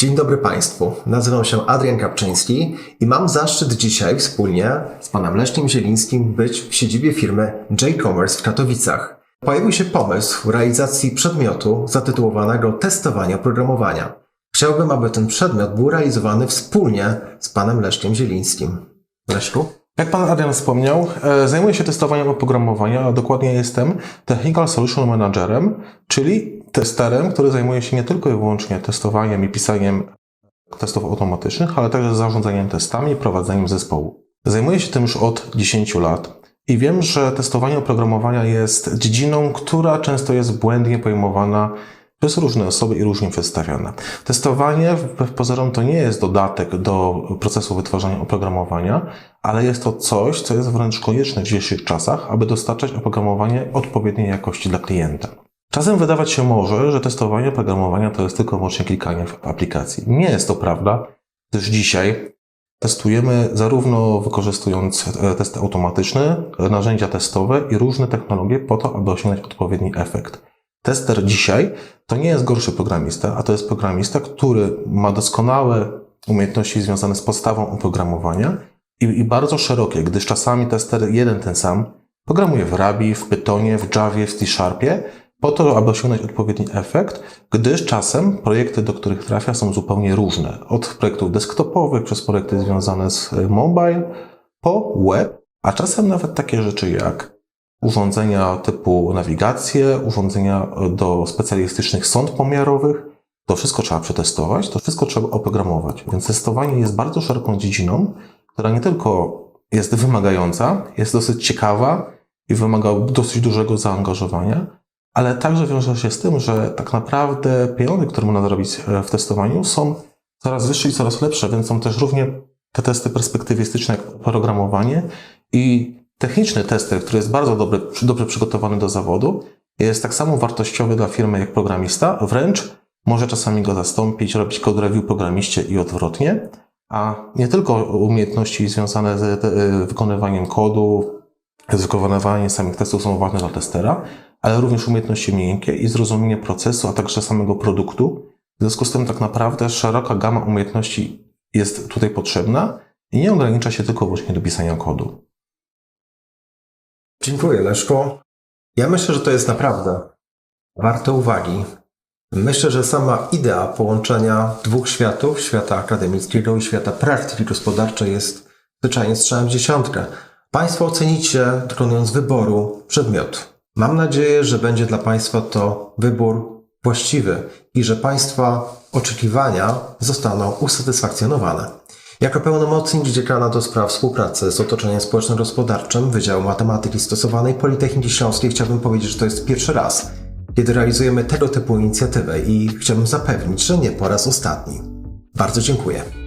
Dzień dobry Państwu. Nazywam się Adrian Kapczyński i mam zaszczyt dzisiaj wspólnie z panem Leszkiem Zielińskim być w siedzibie firmy J-Commerce w Katowicach. Pojawił się pomysł realizacji przedmiotu zatytułowanego Testowanie oprogramowania. Chciałbym, aby ten przedmiot był realizowany wspólnie z panem Leszkiem Zielińskim. Leszku? Jak pan Adrian wspomniał, e, zajmuję się testowaniem oprogramowania, a dokładnie jestem Technical Solution Managerem, czyli testerem, który zajmuje się nie tylko i wyłącznie testowaniem i pisaniem testów automatycznych, ale także zarządzaniem testami i prowadzeniem zespołu. Zajmuję się tym już od 10 lat i wiem, że testowanie oprogramowania jest dziedziną, która często jest błędnie pojmowana przez różne osoby i różnie przedstawiane. Testowanie wbrew pozorom to nie jest dodatek do procesu wytwarzania oprogramowania, ale jest to coś, co jest wręcz konieczne w dzisiejszych czasach, aby dostarczać oprogramowanie odpowiedniej jakości dla klienta. Czasem wydawać się może, że testowanie oprogramowania to jest tylko wyłącznie klikanie w aplikacji. Nie jest to prawda, gdyż dzisiaj testujemy zarówno wykorzystując e, testy automatyczne, narzędzia testowe i różne technologie po to, aby osiągnąć odpowiedni efekt. Tester dzisiaj to nie jest gorszy programista, a to jest programista, który ma doskonałe umiejętności związane z podstawą oprogramowania i, i bardzo szerokie, gdyż czasami tester jeden ten sam programuje w Ruby, w Pythonie, w Javie, w C-Sharpie, po to, aby osiągnąć odpowiedni efekt, gdyż czasem projekty, do których trafia, są zupełnie różne. Od projektów desktopowych, przez projekty związane z e, mobile, po web, a czasem nawet takie rzeczy jak urządzenia typu nawigację, urządzenia do specjalistycznych sąd pomiarowych. To wszystko trzeba przetestować, to wszystko trzeba oprogramować. Więc testowanie jest bardzo szeroką dziedziną, która nie tylko jest wymagająca, jest dosyć ciekawa i wymaga dosyć dużego zaangażowania, ale także wiąże się z tym, że tak naprawdę pieniądze, które można zarobić e, w testowaniu, są coraz wyższe i coraz lepsze, więc są też równie te testy perspektywistyczne jak programowanie i techniczny tester, który jest bardzo dobry, dobrze przygotowany do zawodu, jest tak samo wartościowy dla firmy jak programista, wręcz może czasami go zastąpić, robić code review programiście i odwrotnie, a nie tylko umiejętności związane z wykonywaniem kodu, z wykonywaniem samych testów są ważne dla testera, ale również umiejętności miękkie i zrozumienie procesu, a także samego produktu. W związku z tym tak naprawdę szeroka gama umiejętności jest tutaj potrzebna i nie ogranicza się tylko wyłącznie do pisania kodu. Dziękuję, Leszku. Ja myślę, że to jest naprawdę warte uwagi. Myślę, że sama idea połączenia dwóch światów, świata akademickiego i świata praktyki gospodarczej jest zwyczajnie strzałem w dziesiątkę. Państwo ocenicie, dokonując wyboru przedmiotu. Mam nadzieję, że będzie dla Państwa to wybór właściwy i że Państwa oczekiwania zostaną usatysfakcjonowane. Jako pełnomocnik dziekana do spraw współpracy z otoczeniem społeczno-gospodarczym Wydziału Matematyki Stosowanej Politechniki Śląskiej chciałbym powiedzieć, że to jest pierwszy raz, kiedy realizujemy tego typu inicjatywę i chciałbym zapewnić, że nie po raz ostatni. Bardzo dziękuję.